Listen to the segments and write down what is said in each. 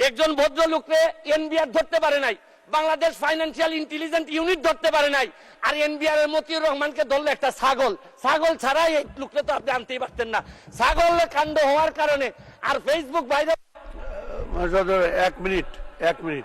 একজন ভদ্রলোককে এনবিআর ধরতে পারে নাই, বাংলাদেশ ফাইন্যান্সিয়াল ইন্টেলিজেন্ট ইউনিট ধরতে পারে নাই, আর এনবিআর এর মতিউর রহমানকে ধরলে একটা ছাগল। ছাগল ছাড়াই এই লোককে তো আপনি আনতেই পারতেন না। ছাগল কাণ্ড হওয়ার কারণে আর ফেসবুক বাইরে এক মিনিট এক মিনিট।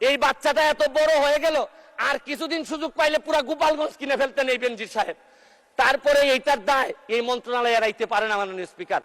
এই বাচ্চাটা এত বড় হয়ে গেল, আর কিছুদিন সুযোগ পাইলে পুরা গোপালগঞ্জ কিনে ফেলতেন এই বেনজির সাহেব। তারপরে এইটার দায় এই মন্ত্রণালয় এড়াইতে পারে না মাননীয় স্পিকার।